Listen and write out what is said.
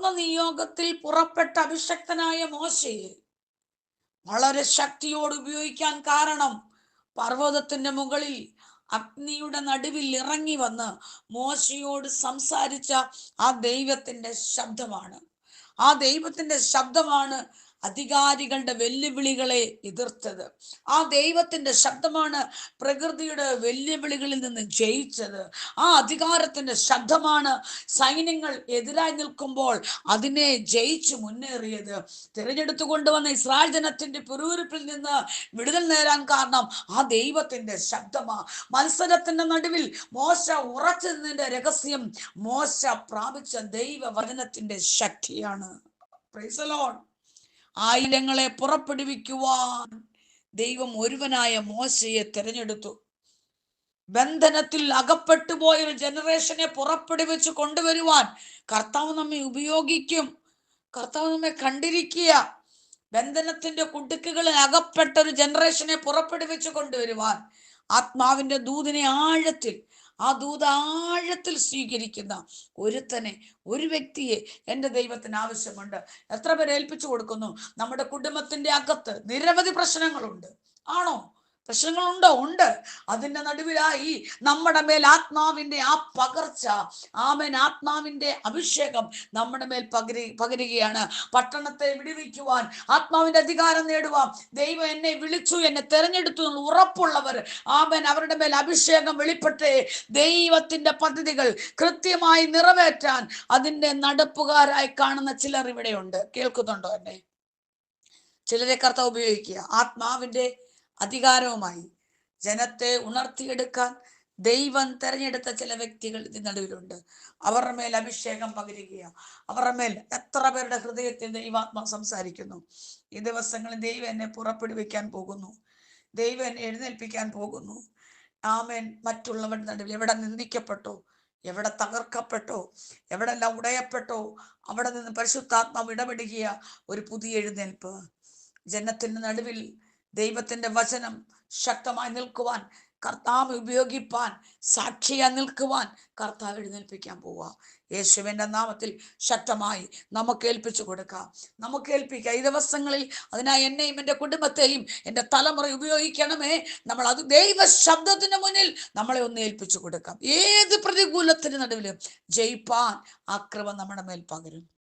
ആത്മനിയോഗത്തിൽ പുറപ്പെട്ട അഭിഷക്തനായ മോശയെ വളരെ ശക്തിയോട് ഉപയോഗിക്കാൻ കാരണം പർവതത്തിന്റെ മുകളിൽ അഗ്നിയുടെ നടുവിൽ ഇറങ്ങി വന്ന് മോശയോട് സംസാരിച്ച ആ ദൈവത്തിന്റെ ശബ്ദമാണ്. ആ ദൈവത്തിന്റെ ശബ്ദമാണ് അധികാരികളുടെ വെല്ലുവിളികളെ എതിർത്തത്. ആ ദൈവത്തിന്റെ ശബ്ദമാണ് പ്രകൃതിയുടെ വെല്ലുവിളികളിൽ നിന്ന് ജയിച്ചത്. ആ അധികാരത്തിന്റെ ശബ്ദമാണ് സൈന്യങ്ങൾ എതിരായി നിൽക്കുമ്പോൾ അതിനെ ജയിച്ചു മുന്നേറിയത്. തിരഞ്ഞെടുത്തു കൊണ്ടുവന്ന ഇസ്രായേൽ ജനത്തിന്റെ പുരൂരിപ്പിൽ നിന്ന് വിടുതൽ നേരാൻ കാരണം ആ ദൈവത്തിന്റെ ശബ്ദമാ. മത്സരത്തിന്റെ നടുവിൽ മോശ ഉറച്ചതിന്റെ രഹസ്യം മോശ പ്രാപിച്ച ദൈവ വചനത്തിന്റെ ശക്തിയാണ് പ്രൈസലോൺ. ആയിരങ്ങളെ പുറപ്പെടുവിക്കുവാൻ ദൈവം ഒരുവനായ മോശയെ തിരഞ്ഞെടുത്തു. ബന്ധനത്തിൽ അകപ്പെട്ടു പോയൊരു ജനറേഷനെ പുറപ്പെടുവിച്ച് കൊണ്ടുവരുവാൻ കർത്താവ് നമ്മെ ഉപയോഗിക്കും. കർത്താവ് നമ്മെ കണ്ടിരിക്കുക. ബന്ധനത്തിന്റെ കുടുക്കുകളിൽ അകപ്പെട്ട ഒരു ജനറേഷനെ പുറപ്പെടുവിച്ച് കൊണ്ടുവരുവാൻ. ആത്മാവിന്റെ ദൂതിനെ ആഴത്തിൽ ആ ദൂത ആഴത്തിൽ സ്വീകരിക്കുന്ന ഒരുത്തനെ ഒരു വ്യക്തിയെ എന്റെ ദൈവത്തിന് ആവശ്യമുണ്ട്. എത്ര പേര് ഏൽപ്പിച്ചു കൊടുക്കുന്നു? നമ്മുടെ കുടുംബത്തിന്റെ അകത്ത് നിരവധി പ്രശ്നങ്ങളുണ്ട്. ആണോ? പ്രശ്നങ്ങളുണ്ടോ? ഉണ്ട്. അതിന്റെ നടുവിലായി നമ്മുടെ മേൽ ആത്മാവിന്റെ ആ പകർച്ച ആമൻ ആത്മാവിന്റെ അഭിഷേകം നമ്മുടെ മേൽ പകരി പകരുകയാണ്. പട്ടണത്തെ വിടുവിക്കുവാൻ ആത്മാവിന്റെ അധികാരം നേടുവാൻ ദൈവം എന്നെ വിളിച്ചു എന്നെ തെരഞ്ഞെടുത്തു ഉറപ്പുള്ളവർ ആമൻ അവരുടെ മേൽ അഭിഷേകം വെളിപ്പെട്ടേ. ദൈവത്തിന്റെ പദ്ധതികൾ കൃത്യമായി നിറവേറ്റാൻ അതിന്റെ നടപ്പുകാരായി കാണുന്ന ചിലർ ഇവിടെയുണ്ട്. കേൾക്കുന്നുണ്ടോ എന്നെ? ചിലരെ കർത്താവ് ഉപയോഗിക്കുക. ആത്മാവിന്റെ അധികാരവുമായി. ജനത്തെ ഉണർത്തിയെടുക്കാൻ ദൈവം തെരഞ്ഞെടുത്ത ചില വ്യക്തികൾ നടുവിലുണ്ട്. അവരുടെ മേൽ അഭിഷേകം പകരുകയ. അവരുടെ മേൽ എത്ര പേരുടെ ഹൃദയത്തിൽ ദൈവാത്മ സംസാരിക്കുന്നു. ഈ ദിവസങ്ങളിൽ ദൈവം എന്നെ പുറപ്പെടുവിക്കാൻ പോകുന്നു. ദൈവം എന്നെ എഴുന്നേൽപ്പിക്കാൻ പോകുന്നു. ആമേൻ. മറ്റുള്ളവരുടെ നടുവിൽ എവിടെ നിന്ദിക്കപ്പെട്ടു? എവിടെ തകർക്കപ്പെട്ടോ? എവിടെല്ലാം ഉടയപ്പെട്ടോ? അവിടെ നിന്ന് പരിശുദ്ധാത്മാവ് ഇടപെടുകയ. ഒരു പുതിയ എഴുന്നേൽപ്പ്. ജനത്തിന്റെ നടുവിൽ ദൈവത്തിന്റെ വചനം ശക്തമായി നിൽക്കുവാൻ കർത്താവ് ഉപയോഗിപ്പാൻ സാക്ഷിയായി നിൽക്കുവാൻ കർത്താവ് എഴുന്നേൽപ്പിക്കാൻ പോവുക. യേശുവിന്റെ നാമത്തിൽ ശക്തമായി നമുക്ക് ഏൽപ്പിച്ചു കൊടുക്കാം. നമുക്ക് ഏൽപ്പിക്കാം. ഈ ദിവസങ്ങളിൽ അതിനായി എന്നെയും എന്റെ കുടുംബത്തെയും എന്റെ തലമുറ ഉപയോഗിക്കണമേ. നമ്മൾ അത് ദൈവ ശബ്ദത്തിന് മുന്നിൽ നമ്മളെ ഒന്ന് ഏൽപ്പിച്ചു കൊടുക്കാം. ഏത് പ്രതികൂലത്തിന് നടുവിലും ജയിപ്പാൻ ആ കൃപ നമ്മുടെ മേൽ പകരും.